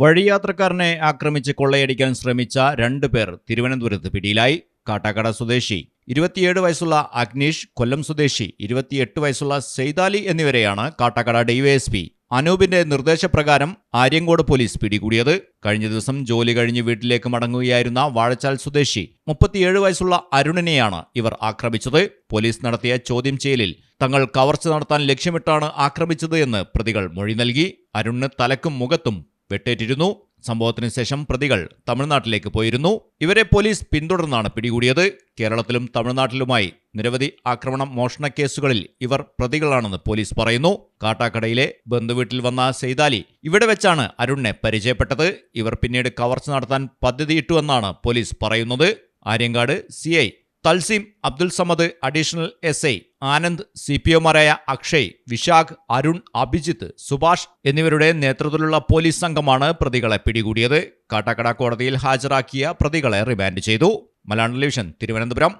വഴിയാത്രക്കാരനെ ആക്രമിച്ച് കൊള്ളയടിക്കാൻ ശ്രമിച്ച രണ്ട് പേർ തിരുവനന്തപുരത്ത് പിടിയിലായി. കാട്ടാക്കട സ്വദേശി ഇരുപത്തിയേഴ് വയസ്സുള്ള അഗ്നീഷ് കൊല്ലം സ്വദേശി ഇരുപത്തിയെട്ട് വയസ്സുള്ള സെയ്താലി എന്നിവരെയാണ് കാട്ടാക്കട ഡിവൈഎസ്പി അനൂപിന്റെ നിർദ്ദേശപ്രകാരം ആര്യങ്കോട് പോലീസ് പിടികൂടിയത്. കഴിഞ്ഞ ദിവസം ജോലി കഴിഞ്ഞ് വീട്ടിലേക്ക് മടങ്ങുകയായിരുന്ന വാഴച്ചാൽ സ്വദേശി മുപ്പത്തിയേഴ് വയസ്സുള്ള അരുണിനെയാണ് ഇവർ ആക്രമിച്ചത്. പോലീസ് നടത്തിയ ചോദ്യം ചെയ്യലിൽ തങ്ങൾ കവർച്ച നടത്താൻ ലക്ഷ്യമിട്ടാണ് ആക്രമിച്ചത് എന്ന് പ്രതികൾ മൊഴി നൽകി. അരുണിന് തലക്കും മുഖത്തും വെട്ടേറ്റിരുന്നു. സംഭവത്തിന് ശേഷം പ്രതികൾ തമിഴ്നാട്ടിലേക്ക് പോയിരുന്നു. ഇവരെ പോലീസ് പിന്തുടർന്നാണ് പിടികൂടിയത്. കേരളത്തിലും തമിഴ്നാട്ടിലുമായി നിരവധി ആക്രമണം മോഷണ കേസുകളിൽ ഇവർ പ്രതികളാണെന്ന് പോലീസ് പറയുന്നു. കാട്ടാക്കടയിലെ ബന്ധുവീട്ടിൽ വന്ന സെയ്താലി ഇവിടെ വെച്ചാണ് അരുണിനെ പരിചയപ്പെട്ടത്. ഇവർ പിന്നീട് കവർച്ച നടത്താൻ പദ്ധതിയിട്ടുവെന്നാണ് പോലീസ് പറയുന്നത്. Aryankad CI Thalseem Abdul Samad additional S I Anand C P ഒമാരായ Akshay Vishakh Arun Abhijith Subhash എന്നിവരുടെ നേതൃത്വത്തിലുള്ള പോലീസ് സംഘമാണ് പ്രതികളെ പിടികൂടിയത്. കാട്ടാക്കട കോടതിയിൽ ഹാജരാക്കിയ പ്രതികളെ റിമാൻഡ് ചെയ്തു. മലയാളം ടെലിവിഷൻ തിരുവനന്തപുരം.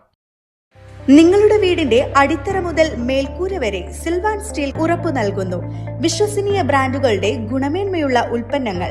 നിങ്ങളുടെ വീടിന്റെ അടിത്തറ മുതൽ മേൽക്കൂര വരെ സിൽവാൻ സ്റ്റീൽ ഉറപ്പു നൽകുന്നു. വിശ്വസനീയ ബ്രാൻഡുകളുടെ ഗുണമേന്മയുള്ള ഉൽപ്പന്നങ്ങൾ